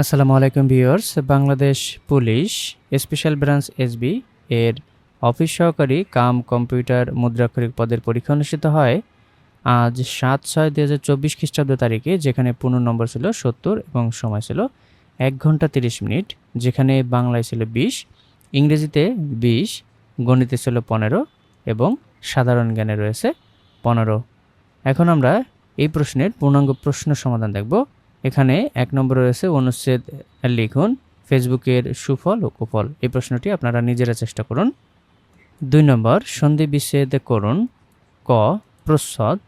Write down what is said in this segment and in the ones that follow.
আসসালামু আলাইকুম viewers, Bangladesh police, special branch SB এর অফিস সহকারী কাম কম্পিউটার মুদ্রাক্ষরিক পদের পরীক্ষা অনুষ্ঠিত হয় আজ সাত ছয় দুই হাজার চব্বিশ খ্রিস্টাব্দ তারিখে, যেখানে পূর্ণ নম্বর ছিল সত্তর এবং সময় ছিল এক ঘণ্টা তিরিশ মিনিট, যেখানে বাংলায় ছিল বিশ, ইংরেজিতে বিশ, গণিতে ছিল পনেরো এবং সাধারণ জ্ঞানে রয়েছে পনেরো। এখন আমরা এই প্রশ্নের পূর্ণাঙ্গ প্রশ্ন সমাধান দেখব। এখানে এক নম্বরে রয়েছে অনুচ্ছেদ লিখুন, ফেসবুকের সুফল ও কুফল। এই প্রশ্নটি আপনারা নিজেরা চেষ্টা করুন। দুই নম্বর, সন্ধি বিচ্ছেদ করুন। ক, প্রচ্ছদ,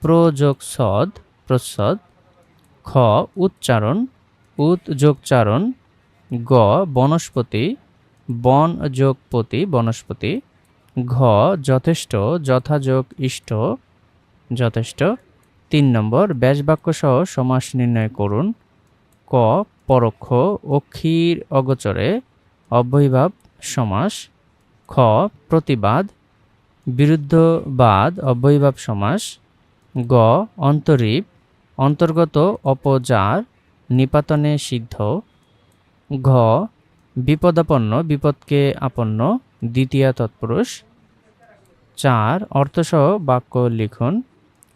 প্রযোগ সদ প্রচ্ছদ। খ, উচ্চারণ উত যোগচারণ গ, বনস্পতি বন যোগপতি বনস্পতি। ঘ, যথেষ্ট, যথাযোগ, ইষ্ট, যথেষ্ট। তিন নম্বর ব্যাসবাক্য সহ সমাস নির্ণয় করুন। ক, পরোক্ষ অক্ষীর অগোচরে অব্যয়ীভাব সমাস। খ, প্রতিবাদ বিরুদ্ধবাদ অব্যয়ীভাব সমাস। গ, অন্তরীপ অন্তর্গত অপজার নিপাতনে সিদ্ধ। ঘ, বিপদাপন্ন বিপদকে আপন্ন দ্বিতীয় তৎপুরুষ। চার, অর্থসহ বাক্য লিখুন।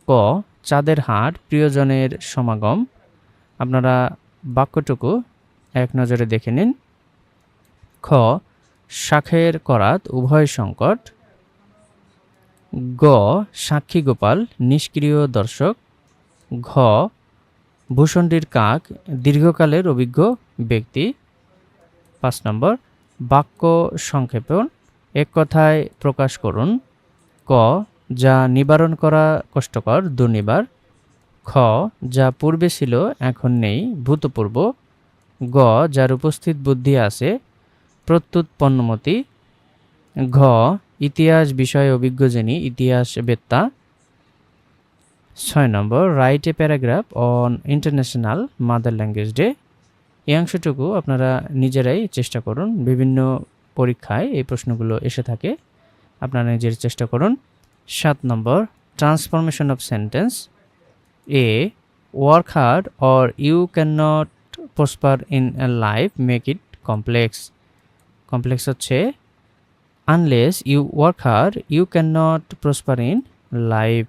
ক চাঁদের হাট, প্রিয়জনের সমাগম। আপনারা বাক্যটুকু এক নজরে দেখে নিন। খ, শাখের করাত উভয় সংকট। গ, সাক্ষী গোপাল, নিষ্ক্রিয় দর্শক। ঘ ভূষণ্ডির কাক, দীর্ঘকালের অভিজ্ঞ ব্যক্তি। পাঁচ নম্বর, বাক্য সংক্ষেপণ। এক কথায় প্রকাশ করুন। ক যা নিবারণ করা কষ্টকর দুর্নিবার। খ, যা পূর্বে ছিল, এখন নেই, ভূতপূর্ব। গ, যার উপস্থিত বুদ্ধি আছে প্রত্যুত পণ্যমতি ঘ, ইতিহাস বিষয়ে অভিজ্ঞ যিনি, ইতিহাস বেত্তা। ছয় নম্বর write a paragraph on international mother language day এই অংশটুকু আপনারা নিজেরাই চেষ্টা করুন, বিভিন্ন পরীক্ষায় এই প্রশ্নগুলো এসে থাকে। আপনারা নিজের চেষ্টা করুন। সাত নম্বর transformation of sentence a work hard or you can not prosper in a life make it complex complex হচ্ছে unless you work hard you can not prosper in life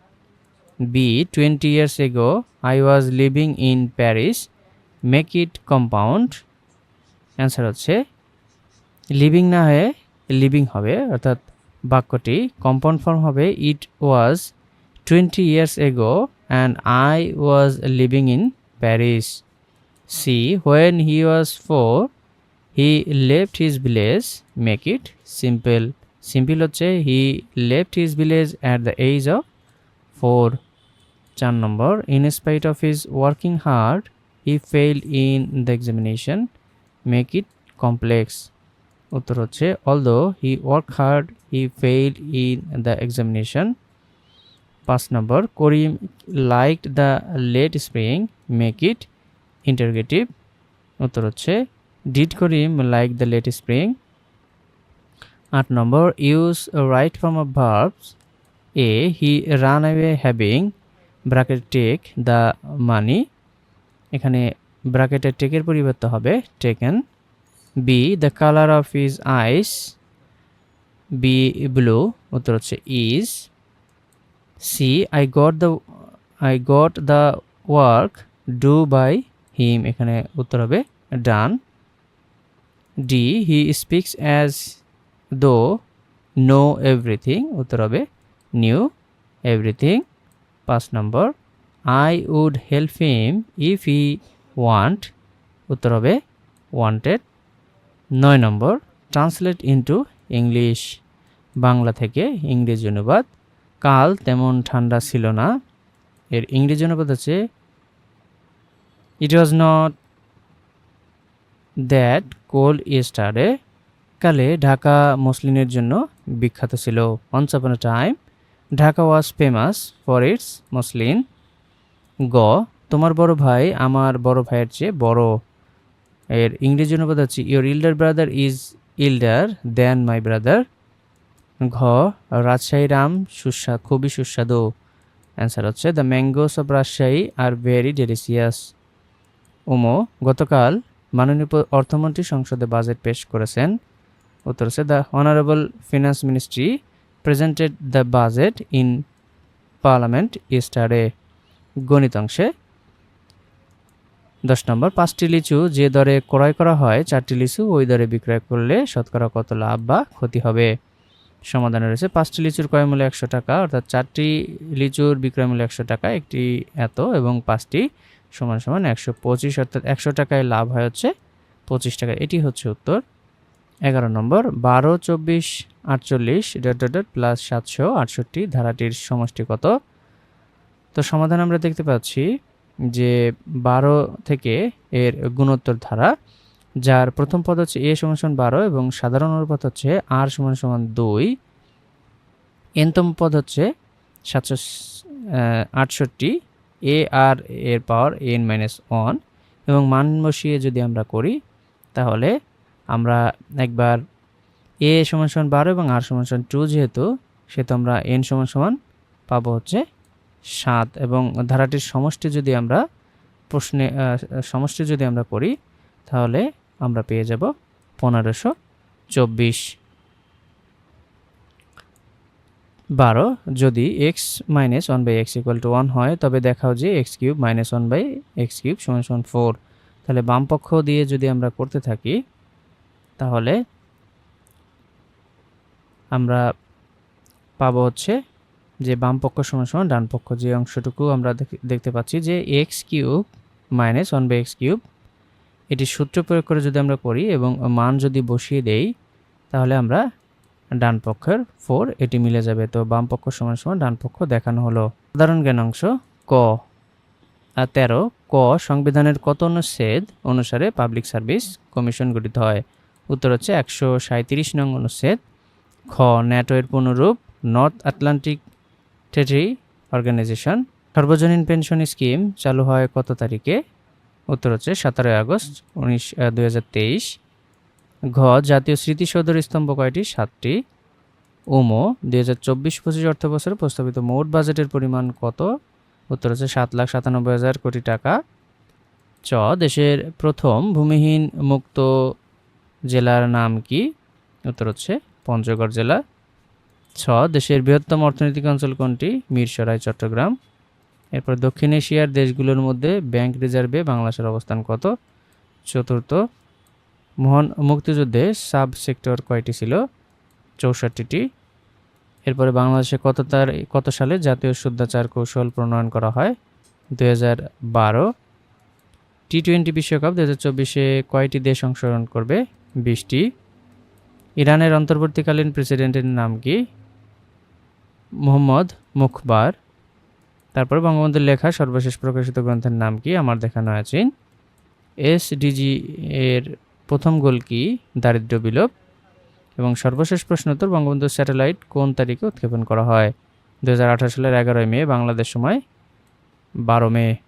b twenty years ago I was living in Paris make it compound answer হচ্ছে living না হয়ে living হবে, অর্থাৎ বাক্যটি compound form হবে it was twenty years ago and I was living in Paris c when he was four he left his village make it simple simple হচ্ছে he left his village at the age of four চার নম্বর in spite of his working hard he fail in the examination make it complex উত্তর হচ্ছে although he work hard he fail in the examination পাঁচ নম্বর, Karim like the late spring make it interrogative উত্তর হচ্ছে did Karim like the late spring আট নম্বর use write from of verbs a he run away having bracket take the money এখানে ব্রাকেটের টেকের পরিবর্তে হবে taken b the colour of his eyes be blue উত্তর হচ্ছে is c I got the I got the work do by him এখানে উত্তর হবে done d he speaks as though know everything উত্তর হবে নিউ এভরিথিং পাঁচ নম্বর I would help him if he want উত্তর হবে ওয়ান্টেড নয় নম্বর ট্রান্সলেট ইন্টু ইংলিশ বাংলা থেকে ইংরেজি অনুবাদ। কাল তেমন ঠান্ডা ছিল না। এর ইংরেজি অনুবাদ হচ্ছে it was not that cold ইস্টারে কালে ঢাকা মসলিনের জন্য বিখ্যাত ছিল। Once upon time Dhaka was famous for its muslin গ, তোমার বড় ভাই আমার বড় ভাইয়ের চেয়ে বড়। এর ইংরেজি অনুবাদ হচ্ছে your elder brother is elder then my brother ঘ, রাজশাহী রাম সুস্বা, খুবই সুস্বাদু। অ্যান্সার হচ্ছে the mangoes of Rajshahi are very delicious উমো, গতকাল মাননীয় অর্থমন্ত্রী সংসদে বাজেট পেশ করেছেন। উত্তর হচ্ছে the honourable finance ministry presented the budget in parliament ইস্টারে গণিত অংশে দশ নম্বর, পাঁচটি লিচু যে দরে ক্রয় করা হয়, চারটি লিচু ওই দরে বিক্রয় করলে শতকরা কত লাভ বা ক্ষতি হবে? সমাধানে রয়েছে, পাঁচটি লিচুর ক্রয় মূল্য একশো টাকা, অর্থাৎ চারটি লিচুর বিক্রয় মূল্য একশো টাকা, একটি এত এবং পাঁচটি সমান সমান একশো পঁচিশ, অর্থাৎ একশো টাকায় লাভ হয় হচ্ছে পঁচিশ টাকা। এটি হচ্ছে উত্তর। এগারো নম্বর, বারো, চব্বিশ, আটচল্লিশ ডট ডট ডট প্লাস সাতশো আটষট্টি ধারাটির সমষ্টি কত? তো সমাধান আমরা দেখতে পাচ্ছি যে বারো থেকে এর গুণোত্তর ধারা, যার প্রথম পদ হচ্ছে এ সমান সমান বারো এবং সাধারণ অনুপাত হচ্ছে আর সমান সমান দুই। এনতম পদ হচ্ছে সাতশো আটষট্টি, এ আর এর পাওয়ার এন মাইনাস ওয়ান। এবং মান বসিয়ে যদি আমরা করি, তাহলে আমরা একবার এ সমান সমান বারো এবং আর সমান সমান টু যেহেতু, সেহেতু আমরা এন সমান সমান পাবো হচ্ছে সাত এবং ধারাটির সমষ্টি যদি আমরা প্রশ্নে সমষ্টি যদি আমরা করি তাহলে আমরা পেয়ে যাব পনেরোশো চব্বিশ। বারো, যদি x minus one by x equal to one হয়, তবে দেখাও যে x cube minus one by x cube সমান সমান ফোর। তাহলে বামপক্ষ দিয়ে যদি আমরা করতে থাকি, তাহলে আমরা পাবো হচ্ছে যে বাম পক্ষ সমান সমান ডান পক্ষ, যে অংশটুকু আমরা দেখ- দেখতে পাচ্ছি যে x cube minus one by x cube, এটি সূত্র প্রয়োগ করে যদি আমরা করি এবং মান যদি বসিয়ে দেই, তাহলে আমরা ডান পক্ষের ফোর এটি মিলে যাবে। তো বাম পক্ষ সমান সমান ডান পক্ষ দেখানো হলো। সাধারণ জ্ঞান অংশ ক। আর তেরো, ক সংবিধানের কত অনুচ্ছেদ অনুসারে পাবলিক সার্ভিস কমিশন গঠিত হয়? উত্তর হচ্ছে একশো সাঁত্রিশ নং অনুচ্ছেদ। খ ন্যাটোয়ের পুনরূপ নর্থ আটলান্টিক ট্রেটারি অর্গানাইজেশন, সর্বজনীন পেনশন স্কিম চালু হয় কত তারিখে? উত্তর হচ্ছে সতেরোই আগস্ট উনিশ দুই ঘ, জাতীয় স্মৃতিসৌধের স্তম্ভ কয়টি? সাতটি। উমো, দুই হাজার চব্বিশ পঁচিশ অর্থ বছরে প্রস্তাবিত মোট বাজেটের পরিমাণ কত? উত্তর হচ্ছে সাত লাখ সাতানব্বই হাজার কোটি টাকা। চ, দেশের প্রথম ভূমিহীন মুক্ত জেলার নাম কি? উত্তর হচ্ছে পঞ্চগড় জেলা। ছ, দেশের বৃহত্তম অর্থনৈতিক অঞ্চল কোনটি? মিরসরাই চট্টগ্রাম। এরপর দক্ষিণ এশিয়ার দেশগুলোর মধ্যে ব্যাংক রিজার্ভে বাংলাদেশের অবস্থান কত? চতুর্থ, মহান মুক্তিযুদ্ধে সাব সেক্টর কয়টি ছিল? চৌষট্টিটি। এরপরে বাংলাদেশে কত তার, কত সালে জাতীয় শুদ্ধাচার কৌশল প্রণয়ন করা হয়? হাজার বারো। টি টোয়েন্টি বিশ্বকাপ দু হাজার চব্বিশে কয়টি দেশ অংশগ্রহণ করবে? বিশটি। ইরানের অন্তর্বর্তীকালীন প্রেসিডেন্টের নাম কি? মোহাম্মদ মুখবার। তারপরে বঙ্গবন্ধুর লেখা সর্বশেষ প্রকাশিত গ্রন্থের নাম কি? আমার দেখানো আছে। এস ডিজি এর প্রথম গোল কি? দারিদ্র বিলোপ। এবং সর্বশেষ প্রশ্ন বঙ্গবন্ধুর বঙ্গবন্ধু স্যাটেলাইট কোন তারিখে উৎক্ষেপণ করা হয়? দু হাজার আঠেরো সালের এগারোই মে, বাংলাদেশ সময় বারো মে।